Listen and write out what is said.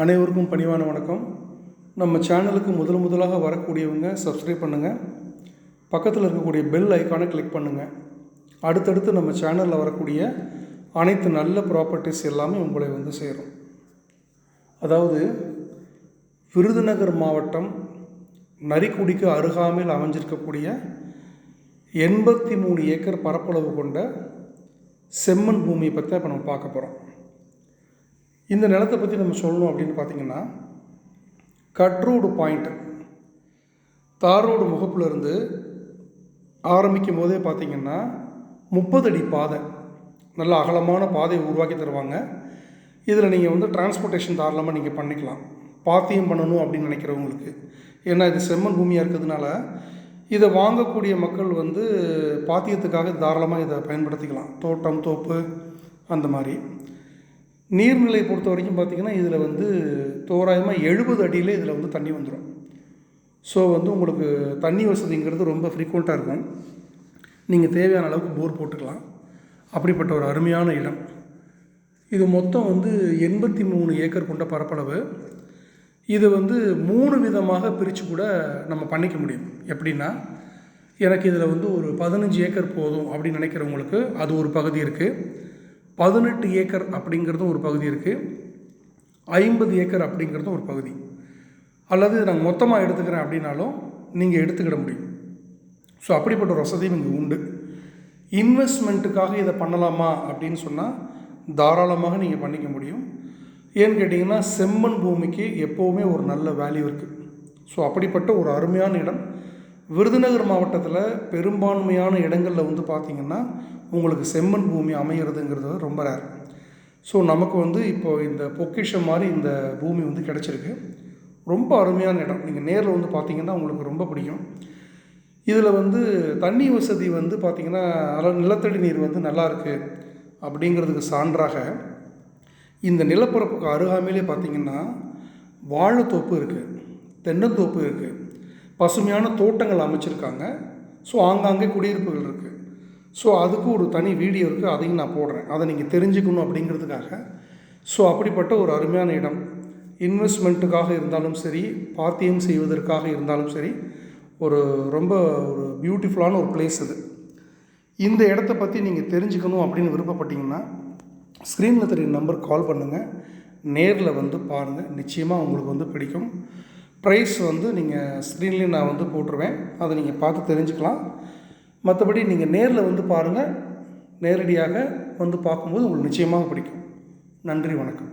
அனைவருக்கும் பணிவான வணக்கம். நம்ம சேனலுக்கு முதல் முதலாக வரக்கூடியவங்க சப்ஸ்கிரைப் பண்ணுங்கள் பக்கத்தில் இருக்கக்கூடிய பெல் ஐக்கானை கிளிக் பண்ணுங்கள் அடுத்தடுத்து நம்ம சேனலில் வரக்கூடிய அனைத்து நல்ல ப்ராப்பர்ட்டிஸ் எல்லாமே உங்களை வந்து சேரும். அதாவது விருதுநகர் மாவட்டம் நரிக்குடிக்கு அருகாமையில் அமைஞ்சிருக்கக்கூடிய எண்பத்தி மூணு ஏக்கர் பரப்பளவு கொண்ட செம்மண் பூமியை பற்றி இப்போ நம்ம பார்க்க போகிறோம் இந்த நிலத்தை பற்றி நம்ம சொல்லணும் அப்படின்னு பார்த்தீங்கன்னா கட்ரோடு பாயிண்ட் தார் ரோடு ஆரம்பிக்கும் போதே பார்த்தீங்கன்னா முப்பது அடி பாதை நல்ல அகலமான பாதையை உருவாக்கி தருவாங்க. இதில் நீங்கள் வந்து டிரான்ஸ்போர்ட்டேஷன் தாராளமாக நீங்கள் பண்ணிக்கலாம். பாத்தியம் பண்ணணும் அப்படின்னு நினைக்கிறவங்களுக்கு. ஏன்னா இது செம்மண் பூமியாக இருக்கிறதுனால இதை வாங்கக்கூடிய மக்கள் வந்து பாத்தியத்துக்காக தாராளமாக இதை பயன்படுத்திக்கலாம். தோட்டம் தோப்பு அந்த மாதிரி. நீர்நிலை பொறுத்த வரைக்கும் பார்த்திங்கன்னா இதில் வந்து தோராயமாக எழுபது அடியில் இதில் வந்து தண்ணி வந்துடும் ஸோ வந்து உங்களுக்கு தண்ணி வசதிங்கிறது ரொம்ப ஃப்ரீக்வெண்ட்டாக இருக்கும். நீங்கள் தேவையான அளவுக்கு போர் போட்டுக்கலாம். அப்படிப்பட்ட ஒரு அருமையான இடம். இது மொத்தம் வந்து எண்பத்தி மூணு ஏக்கர் கொண்ட பரப்பளவு. இது வந்து மூணு விதமாக பிரித்து கூட நம்ம பண்ணிக்க முடியும். எப்படின்னா எனக்கு இதில் வந்து ஒரு பதினஞ்சு ஏக்கர் போதும் அப்படின்னு நினைக்கிறவங்களுக்கு அது ஒரு பகுதி இருக்குது பதினெட்டு ஏக்கர் அப்படிங்கிறதும் ஒரு பகுதி இருக்குது ஐம்பது ஏக்கர் அப்படிங்கிறதும் ஒரு பகுதி. அல்லது நான் மொத்தமாக எடுத்துக்கிறேன் அப்படின்னாலும் நீங்கள் எடுத்துக்கிட முடியும். ஸோ அப்படிப்பட்ட ஒரு வசதியும் இங்கே உண்டு. இன்வெஸ்ட்மெண்ட்டுக்காக இதை பண்ணலாமா அப்படின்னு சொன்னால் தாராளமாக நீங்கள் பண்ணிக்க முடியும். ஏன்னு கேட்டிங்கன்னா செம்மண் பூமிக்கு எப்போவுமே ஒரு நல்ல வேல்யூ இருக்குது ஸோ அப்படிப்பட்ட ஒரு அருமையான இடம். விருதுநகர் மாவட்டத்தில் பெரும்பான்மையான இடங்களில் வந்து பார்த்திங்கன்னா உங்களுக்கு செம்மண் பூமி அமைகிறதுங்கிறது ரொம்ப ரேர் ஸோ நமக்கு வந்து இப்போ இந்த பொக்கிஷம் மாதிரி இந்த பூமி வந்து கிடச்சிருக்கு. ரொம்ப அருமையான இடம். நீங்கள் நேரில் வந்து பார்த்தீங்கன்னா உங்களுக்கு ரொம்ப பிடிக்கும். இதில் வந்து தண்ணி வசதி வந்து பார்த்திங்கன்னா அல நிலத்தடி நீர் வந்து நல்லா இருக்குது அப்படிங்கிறதுக்கு சான்றாக இந்த நிலப்பரப்புக்கு அருகாமையிலே பார்த்திங்கன்னா வாழைத்தோப்பு இருக்குது தென்னந்தோப்பு இருக்குது பசுமையான தோட்டங்கள் அமைச்சிருக்காங்க. ஸோ ஆங்காங்கே குடியிருப்புகள் இருக்குது ஸோ அதுக்கு ஒரு தனி வீடியோ இருக்குது அதையும் நான் போடுறேன். அதை நீங்கள் தெரிஞ்சுக்கணும் அப்படிங்கிறதுக்காக. ஸோ அப்படிப்பட்ட ஒரு அருமையான இடம். இன்வெஸ்ட்மெண்ட்டுக்காக இருந்தாலும் சரி பாத்தியம் செய்வதற்காக இருந்தாலும் சரி ஒரு ரொம்ப ஒரு பியூட்டிஃபுல்லான ஒரு பிளேஸ் இது இந்த இடத்த பற்றி நீங்கள் தெரிஞ்சுக்கணும் அப்படின்னு விருப்பப்பட்டீங்கன்னா ஸ்க்ரீனில் தெரியும் நம்பர் கால் பண்ணுங்கள் நேரில் வந்து பாருங்கள் நிச்சயமாக உங்களுக்கு வந்து பிடிக்கும். ப்ரைஸ் வந்து நீங்கள் ஸ்க்ரீன்லேயும் நான் வந்து போட்டுருவேன். அதை நீங்கள் பார்த்து தெரிஞ்சுக்கலாம். மற்றபடி நீங்கள் நேரில் வந்து பாருங்கள் நேரடியாக வந்து பார்க்கும்போது உங்களுக்கு நிச்சயமாக பிடிக்கும். நன்றி வணக்கம்.